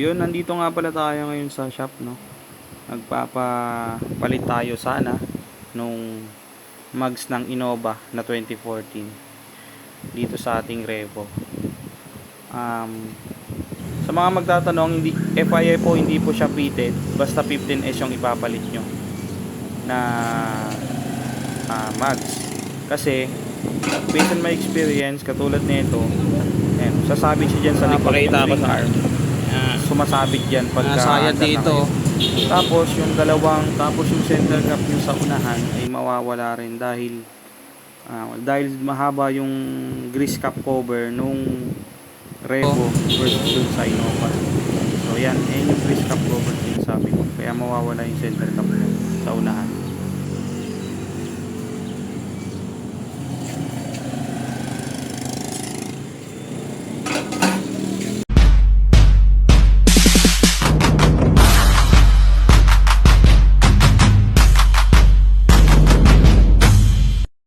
yun, nandito nga pala tayo ngayon sa shop, no? Nagpapapalit tayo sana nung mags ng Innova na 2014 dito sa ating Revo. Um, sa mga magtatanong, hindi, FIA po hindi po siya fitted, basta 15S yung ipapalit nyo na ah, mags. Kasi, based on my experience, katulad nito, ayan, sasabit siya dyan sa likod Napakita ng ko sa arm. Yan. Sumasabit dyan pagka Nasayad andar na dito. kayo. Tapos yung dalawang, tapos yung center cap nyo sa unahan ay mawawala rin dahil ah, dahil mahaba yung grease cap cover nung Revo versus dun sa Innova. So yan, yan yung grease cap cover din sabi ko. Kaya mawawala yung center cap sa unahan.